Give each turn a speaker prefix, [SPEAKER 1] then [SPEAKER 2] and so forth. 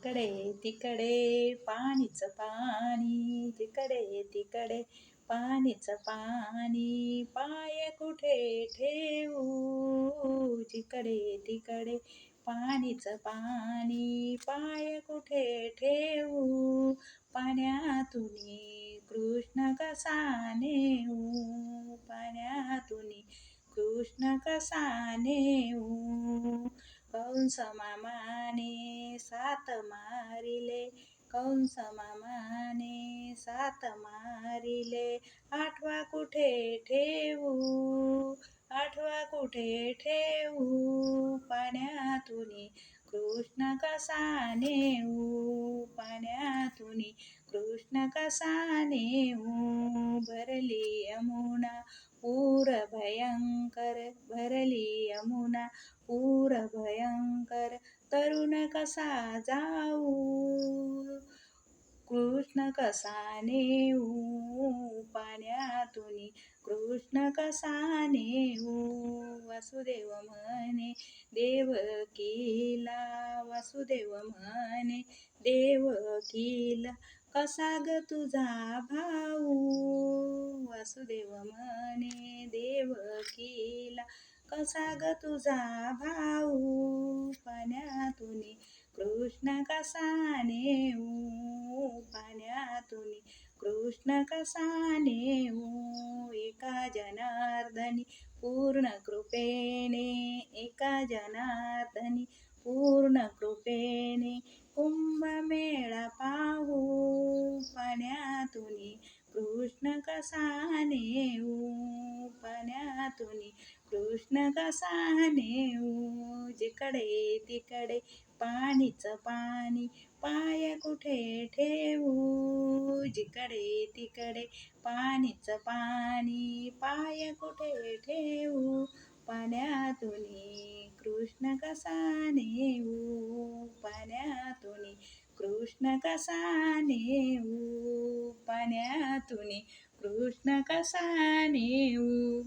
[SPEAKER 1] इकडे तिकडे पाणीच पाणी. तिकडे तिकडे पाणीच पाणी. पाय कुठे ठेवू? जिकडे तिकडे पाणीच पाणी. पाय कुठे ठेवू? पाण्यातून कृष्ण कसा नेऊ पाण्यातून कृष्ण कसा नेऊ कंस मामा सात मारिले कंस मामाने सात मारिले. आठवा कुठे ठेवू? आठवा कुठे ठेवू? पाण्यातून कृष्ण कसा नेऊ पाण्यातून कृष्ण कसा नेऊ भरली यमुना पूर भयंकर. भरली यमुना पूर भयंकर. तरुण कसा जाऊ? कृष्ण कसा नेऊ? पाण्यातून कृष्ण कसा नेऊ? वासुदेव म्हणे देवकीला वासुदेव म्हणे देवकीला कसा ग तुझा भाऊ? वासुदेव म्हणे देवकीला कसा ग तुझा भाऊ? पाण्यातून कृष्ण कसा नेऊ पाण्यातून कृष्ण कसा नेऊ एका जनार्दनी पूर्ण कृपेने एका जनार्दनी पूर्ण कृपेने कुंभमेळा पाहू. पाण्यातून कृष्ण कसा नेऊ पाण्यातून कृष्ण कसा नेऊ जिकडे तिकडे पाणीच पाणी पाय कुठे ठेवू? जिकडे तिकडे पाणीच पाणी पाय कुठे ठेवू? पाण्यातून कृष्ण कसा नेऊ पाण्यातून कृष्ण कसा नेऊ पाण्यातून कृष्ण कसा नेऊ